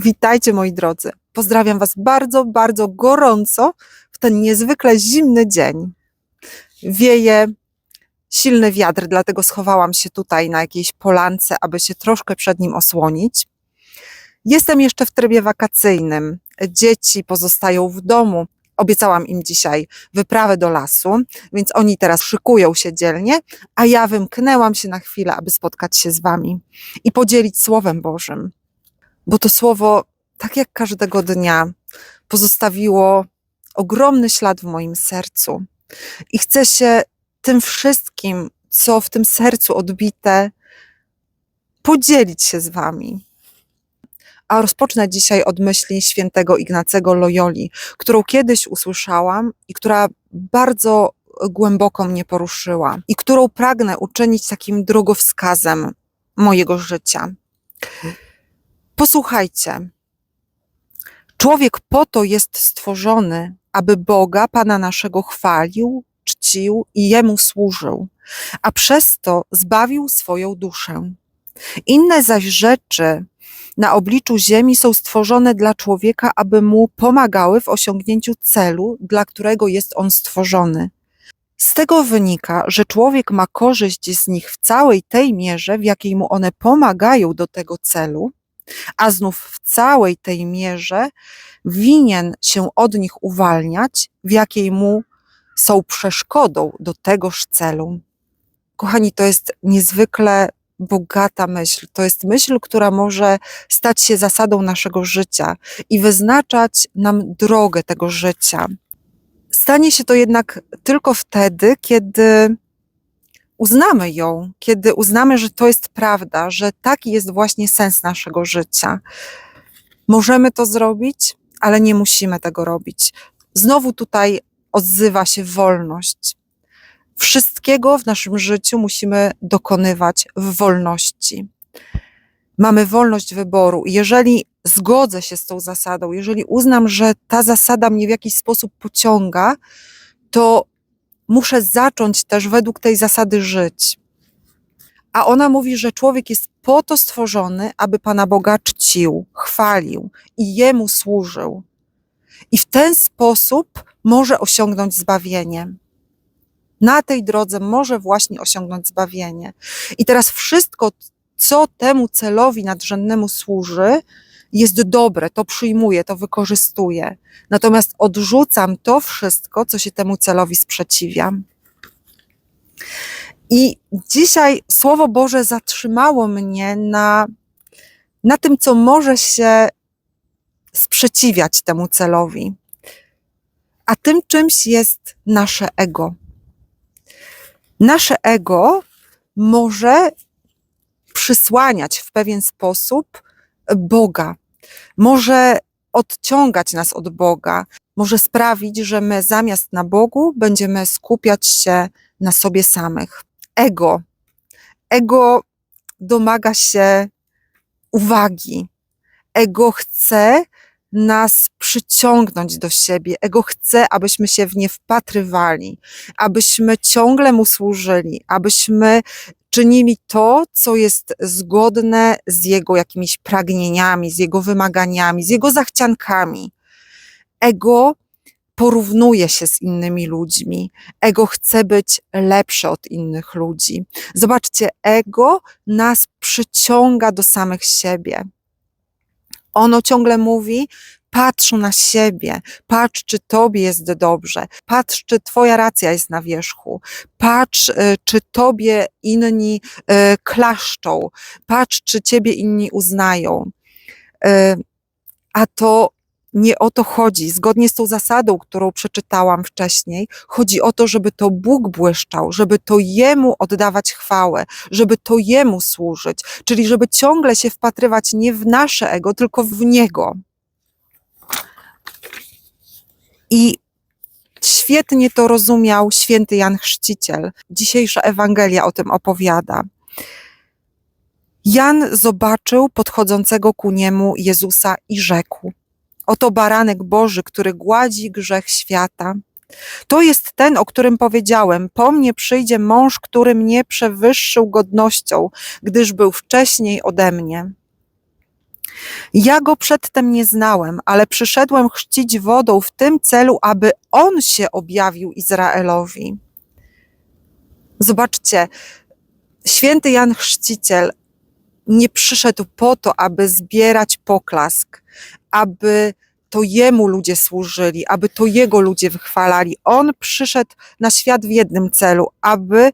Witajcie moi drodzy. Pozdrawiam Was bardzo, bardzo gorąco w ten niezwykle zimny dzień. Wieje silny wiatr, dlatego schowałam się tutaj na jakiejś polance, aby się troszkę przed nim osłonić. Jestem jeszcze w trybie wakacyjnym. Dzieci pozostają w domu. Obiecałam im dzisiaj wyprawę do lasu, więc oni teraz szykują się dzielnie, a ja wymknęłam się na chwilę, aby spotkać się z Wami i podzielić Słowem Bożym bo to słowo, tak jak każdego dnia, pozostawiło ogromny ślad w moim sercu. I chcę się tym wszystkim, co w tym sercu odbite, podzielić się z Wami. A rozpocznę dzisiaj od myśli świętego Ignacego Loyoli, którą kiedyś usłyszałam i która bardzo głęboko mnie poruszyła i którą pragnę uczynić takim drogowskazem mojego życia. Posłuchajcie. Człowiek po to jest stworzony, aby Boga, Pana naszego, chwalił, czcił i Jemu służył, a przez to zbawił swoją duszę. Inne zaś rzeczy na obliczu ziemi są stworzone dla człowieka, aby mu pomagały w osiągnięciu celu, dla którego jest on stworzony. Z tego wynika, że człowiek ma korzyść z nich w całej tej mierze, w jakiej mu one pomagają do tego celu, a znów w całej tej mierze winien się od nich uwalniać, w jakiej mu są przeszkodą do tegoż celu. Kochani, to jest niezwykle bogata myśl. To jest myśl, która może stać się zasadą naszego życia i wyznaczać nam drogę tego życia. Stanie się to jednak tylko wtedy, kiedy uznamy ją, kiedy uznamy, że to jest prawda, że taki jest właśnie sens naszego życia. Możemy to zrobić, ale nie musimy tego robić. Znowu tutaj odzywa się wolność. Wszystkiego w naszym życiu musimy dokonywać w wolności. Mamy wolność wyboru. Jeżeli zgodzę się z tą zasadą, jeżeli uznam, że ta zasada mnie w jakiś sposób pociąga, to muszę zacząć też według tej zasady żyć. A ona mówi, że człowiek jest po to stworzony, aby Pana Boga czcił, chwalił i Jemu służył. I w ten sposób może osiągnąć zbawienie. Na tej drodze może właśnie osiągnąć zbawienie. I teraz wszystko, co temu celowi nadrzędnemu służy, jest dobre, to przyjmuję, to wykorzystuję. Natomiast odrzucam to wszystko, co się temu celowi sprzeciwia. I dzisiaj Słowo Boże zatrzymało mnie na, na tym, co może się sprzeciwiać temu celowi. A tym czymś jest nasze ego. Nasze ego może przysłaniać w pewien sposób Boga, może odciągać nas od Boga, może sprawić, że my zamiast na Bogu będziemy skupiać się na sobie samych. Ego. Ego domaga się uwagi. Ego chce nas przyciągnąć do siebie. Ego chce, abyśmy się w nie wpatrywali, abyśmy ciągle mu służyli, abyśmy czynili to, co jest zgodne z jego jakimiś pragnieniami, z jego wymaganiami, z jego zachciankami. Ego porównuje się z innymi ludźmi. Ego chce być lepsze od innych ludzi. Zobaczcie, ego nas przyciąga do samych siebie. Ono ciągle mówi: patrz na siebie, patrz, czy tobie jest dobrze, patrz, czy twoja racja jest na wierzchu, patrz, y, czy tobie inni y, klaszczą, patrz, czy ciebie inni uznają. Y, a to nie o to chodzi. Zgodnie z tą zasadą, którą przeczytałam wcześniej, chodzi o to, żeby to Bóg błyszczał, żeby to Jemu oddawać chwałę, żeby to Jemu służyć, czyli żeby ciągle się wpatrywać nie w nasze ego, tylko w Niego. I świetnie to rozumiał święty Jan Chrzciciel. Dzisiejsza Ewangelia o tym opowiada. Jan zobaczył podchodzącego ku niemu Jezusa i rzekł: Oto baranek Boży, który gładzi grzech świata. To jest ten, o którym powiedziałem: Po mnie przyjdzie mąż, który mnie przewyższył godnością, gdyż był wcześniej ode mnie. Ja go przedtem nie znałem, ale przyszedłem chrzcić wodą w tym celu, aby on się objawił Izraelowi. Zobaczcie, święty Jan Chrzciciel nie przyszedł po to, aby zbierać poklask, aby to jemu ludzie służyli, aby to jego ludzie wychwalali. On przyszedł na świat w jednym celu, aby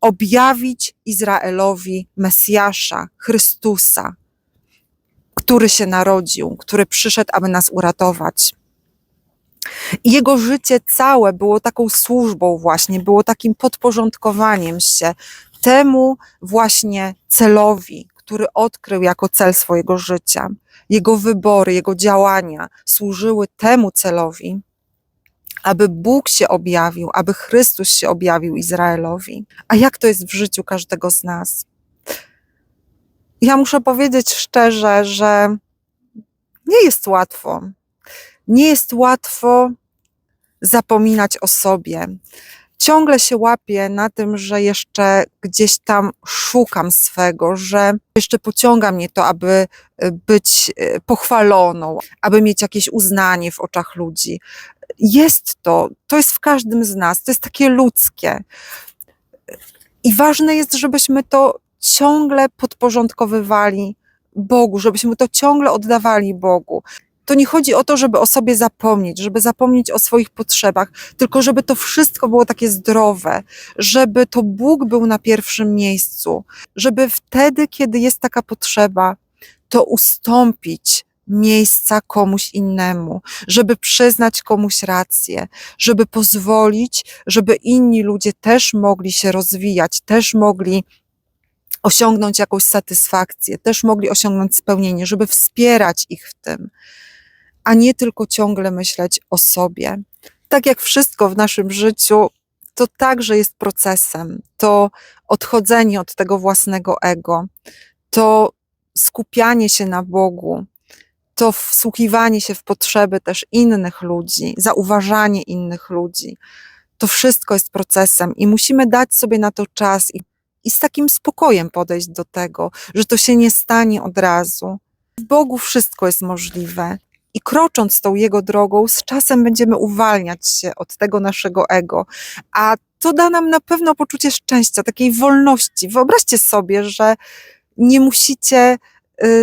objawić Izraelowi Mesjasza, Chrystusa, który się narodził, który przyszedł, aby nas uratować. I jego życie całe było taką służbą, właśnie, było takim podporządkowaniem się temu właśnie celowi, który odkrył jako cel swojego życia. Jego wybory, jego działania służyły temu celowi, aby Bóg się objawił, aby Chrystus się objawił Izraelowi. A jak to jest w życiu każdego z nas? Ja muszę powiedzieć szczerze, że nie jest łatwo. Nie jest łatwo zapominać o sobie. Ciągle się łapię na tym, że jeszcze gdzieś tam szukam swego, że jeszcze pociąga mnie to, aby być e, pochwaloną, aby mieć jakieś uznanie w oczach ludzi. Jest to, to jest w każdym z nas, to jest takie ludzkie. I ważne jest, żebyśmy to ciągle podporządkowywali Bogu, żebyśmy to ciągle oddawali Bogu. To nie chodzi o to, żeby o sobie zapomnieć, żeby zapomnieć o swoich potrzebach, tylko żeby to wszystko było takie zdrowe, żeby to Bóg był na pierwszym miejscu, żeby wtedy, kiedy jest taka potrzeba, to ustąpić miejsca komuś innemu, żeby przyznać komuś rację, żeby pozwolić, żeby inni ludzie też mogli się rozwijać, też mogli osiągnąć jakąś satysfakcję, też mogli osiągnąć spełnienie, żeby wspierać ich w tym, a nie tylko ciągle myśleć o sobie. Tak jak wszystko w naszym życiu, to także jest procesem. To odchodzenie od tego własnego ego, to skupianie się na Bogu, to wsłuchiwanie się w potrzeby też innych ludzi, zauważanie innych ludzi. To wszystko jest procesem i musimy dać sobie na to czas i i z takim spokojem podejść do tego, że to się nie stanie od razu. W Bogu wszystko jest możliwe. I krocząc tą Jego drogą, z czasem będziemy uwalniać się od tego naszego ego, a to da nam na pewno poczucie szczęścia, takiej wolności. Wyobraźcie sobie, że nie musicie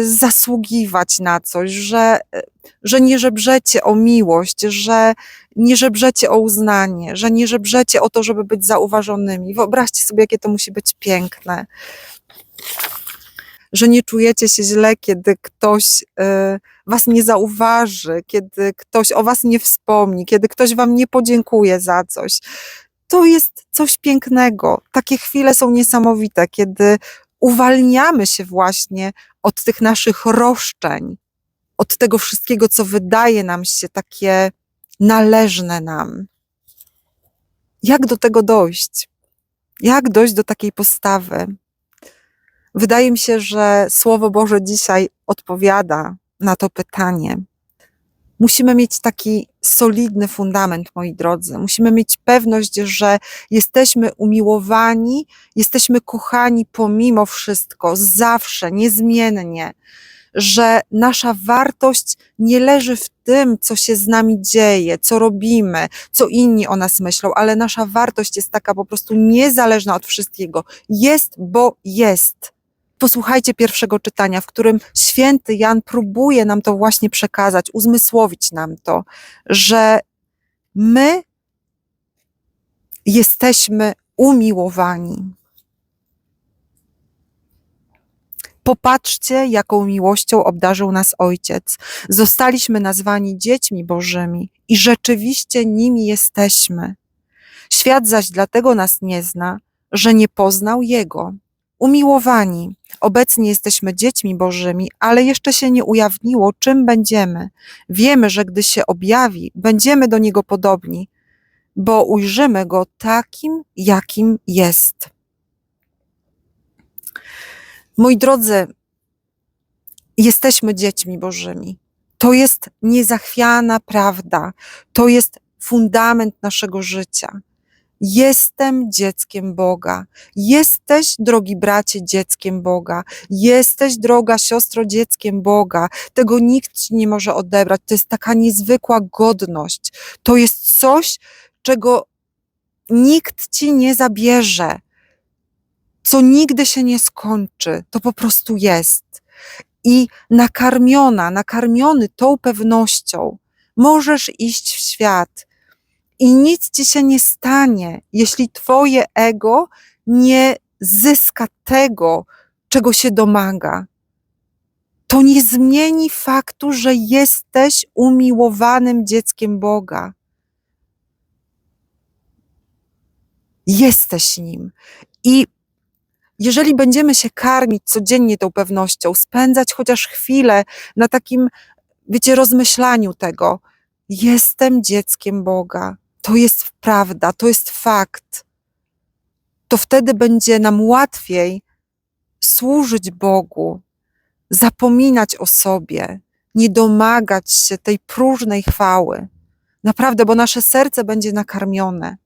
zasługiwać na coś, że, y, że nie żebrzecie o miłość, że nie żebrzecie o uznanie, że nie żebrzecie o to, żeby być zauważonymi. Wyobraźcie sobie, jakie to musi być piękne. Że nie czujecie się źle, kiedy ktoś y, was nie zauważy, kiedy ktoś o was nie wspomni, kiedy ktoś wam nie podziękuje za coś. To jest coś pięknego. Takie chwile są niesamowite, kiedy uwalniamy się właśnie od tych naszych roszczeń, od tego wszystkiego, co wydaje nam się takie należne nam. Jak do tego dojść? Jak dojść do takiej postawy? Wydaje mi się, że Słowo Boże dzisiaj odpowiada na to pytanie. Musimy mieć taki solidny fundament, moi drodzy. Musimy mieć pewność, że jesteśmy umiłowani, jesteśmy kochani pomimo wszystko, zawsze, niezmiennie, że nasza wartość nie leży w tym, co się z nami dzieje, co robimy, co inni o nas myślą, ale nasza wartość jest taka po prostu niezależna od wszystkiego. Jest, bo jest. Posłuchajcie pierwszego czytania, w którym święty Jan próbuje nam to właśnie przekazać, uzmysłowić nam to, że my jesteśmy umiłowani. Popatrzcie, jaką miłością obdarzył nas Ojciec. Zostaliśmy nazwani dziećmi Bożymi i rzeczywiście nimi jesteśmy. Świat zaś dlatego nas nie zna, że nie poznał Jego. Umiłowani, obecnie jesteśmy dziećmi Bożymi, ale jeszcze się nie ujawniło, czym będziemy. Wiemy, że gdy się objawi, będziemy do Niego podobni, bo ujrzymy Go takim, jakim jest. Moi drodzy, jesteśmy dziećmi Bożymi. To jest niezachwiana prawda. To jest fundament naszego życia. Jestem dzieckiem Boga. Jesteś, drogi bracie, dzieckiem Boga. Jesteś, droga siostro, dzieckiem Boga. Tego nikt ci nie może odebrać. To jest taka niezwykła godność. To jest coś, czego nikt ci nie zabierze, co nigdy się nie skończy. To po prostu jest. I nakarmiona, nakarmiony tą pewnością, możesz iść w świat i nic ci się nie stanie, jeśli twoje ego nie zyska tego, czego się domaga. To nie zmieni faktu, że jesteś umiłowanym dzieckiem Boga. Jesteś nim. I jeżeli będziemy się karmić codziennie tą pewnością, spędzać chociaż chwilę na takim, wiecie, rozmyślaniu tego, jestem dzieckiem Boga, to jest prawda, to jest fakt, to wtedy będzie nam łatwiej służyć Bogu, zapominać o sobie, nie domagać się tej próżnej chwały. Naprawdę, bo nasze serce będzie nakarmione.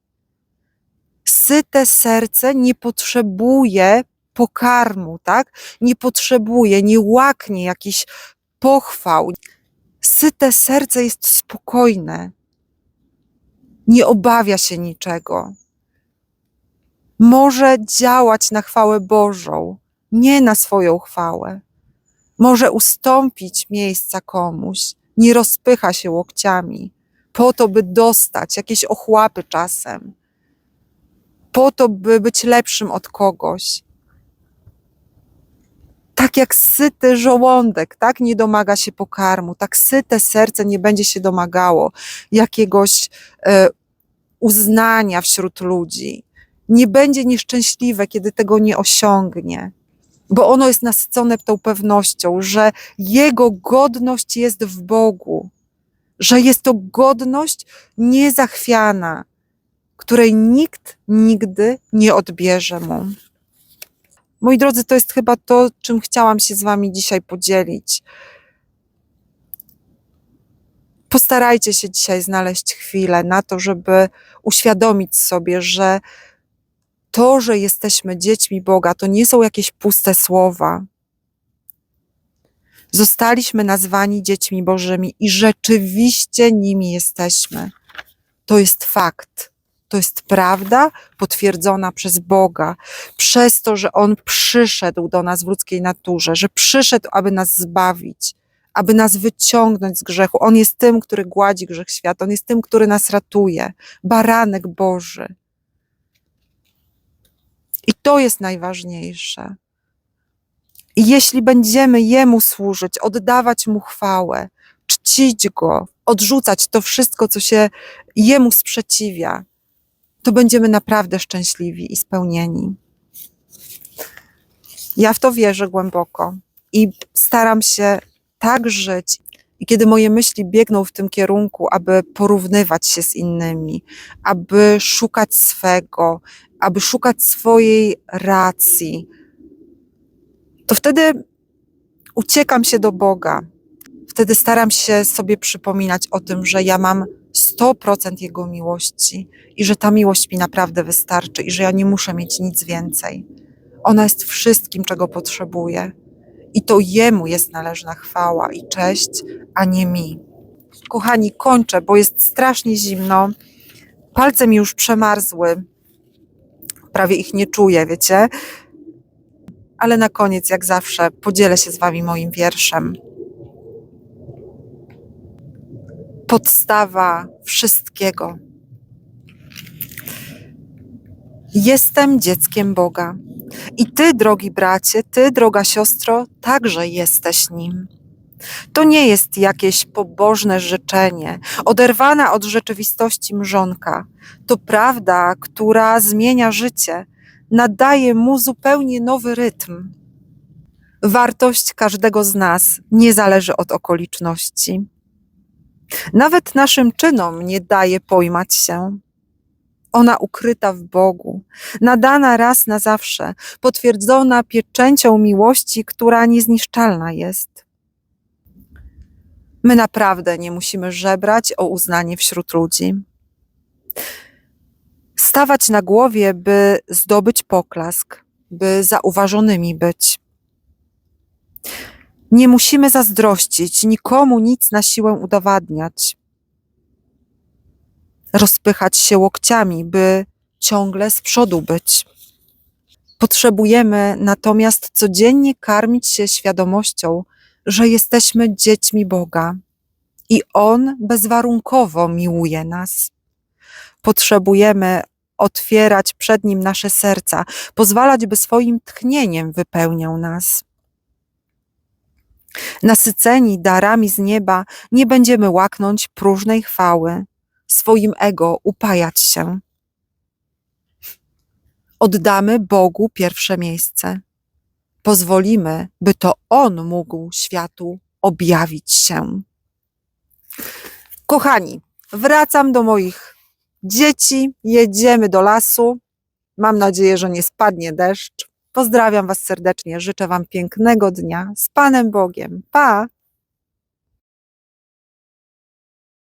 Syte serce nie potrzebuje pokarmu, tak? Nie potrzebuje, nie łaknie jakichś pochwał. Syte serce jest spokojne, nie obawia się niczego. Może działać na chwałę Bożą, nie na swoją chwałę. Może ustąpić miejsca komuś, nie rozpycha się łokciami, po to, by dostać jakieś ochłapy czasem, po to, by być lepszym od kogoś. Tak jak syty żołądek, tak nie domaga się pokarmu, tak syte serce nie będzie się domagało jakiegoś e, uznania wśród ludzi. Nie będzie nieszczęśliwe, kiedy tego nie osiągnie, bo ono jest nasycone tą pewnością, że jego godność jest w Bogu, że jest to godność niezachwiana, której nikt nigdy nie odbierze mu. Moi drodzy, to jest chyba to, czym chciałam się z Wami dzisiaj podzielić. Postarajcie się dzisiaj znaleźć chwilę na to, żeby uświadomić sobie, że to, że jesteśmy dziećmi Boga, to nie są jakieś puste słowa. Zostaliśmy nazwani dziećmi Bożymi i rzeczywiście nimi jesteśmy. To jest fakt. To jest prawda potwierdzona przez Boga, przez to, że On przyszedł do nas w ludzkiej naturze, że przyszedł, aby nas zbawić, aby nas wyciągnąć z grzechu. On jest tym, który gładzi grzech świata, On jest tym, który nas ratuje. Baranek Boży. I to jest najważniejsze. I jeśli będziemy Jemu służyć, oddawać Mu chwałę, czcić Go, odrzucać to wszystko, co się Jemu sprzeciwia, to będziemy naprawdę szczęśliwi i spełnieni. Ja w to wierzę głęboko i staram się tak żyć. I kiedy moje myśli biegną w tym kierunku, aby porównywać się z innymi, aby szukać swego, aby szukać swojej racji, to wtedy uciekam się do Boga. Wtedy staram się sobie przypominać o tym, że ja mam 100% Jego miłości i że ta miłość mi naprawdę wystarczy i że ja nie muszę mieć nic więcej. Ona jest wszystkim, czego potrzebuję. I to Jemu jest należna chwała i cześć, a nie mi. Kochani, kończę, bo jest strasznie zimno. Palce mi już przemarzły. Prawie ich nie czuję, wiecie? Ale na koniec, jak zawsze, podzielę się z Wami moim wierszem. Podstawa wszystkiego. Jestem dzieckiem Boga. I ty, drogi bracie, ty, droga siostro, także jesteś nim. To nie jest jakieś pobożne życzenie, oderwana od rzeczywistości mrzonka. To prawda, która zmienia życie, nadaje mu zupełnie nowy rytm. Wartość każdego z nas nie zależy od okoliczności. Nawet naszym czynom nie daje pojmać się. Ona ukryta w Bogu, nadana raz na zawsze, potwierdzona pieczęcią miłości, która niezniszczalna jest. My naprawdę nie musimy żebrać o uznanie wśród ludzi. stawać na głowie, by zdobyć poklask, by zauważonymi być. Nie musimy zazdrościć, nikomu nic na siłę udowadniać. Rozpychać się łokciami, by ciągle z przodu być. Potrzebujemy natomiast codziennie karmić się świadomością, że jesteśmy dziećmi Boga i On bezwarunkowo miłuje nas. Potrzebujemy otwierać przed Nim nasze serca, pozwalać, by swoim tchnieniem wypełniał nas. Nasyceni darami z nieba, nie będziemy łaknąć próżnej chwały, swoim ego upajać się. Oddamy Bogu pierwsze miejsce. Pozwolimy, by to On mógł światu objawić się. Kochani, wracam do moich dzieci, jedziemy do lasu. Mam nadzieję, że nie spadnie deszcz. Pozdrawiam Was serdecznie, życzę Wam pięknego dnia z Panem Bogiem. Pa!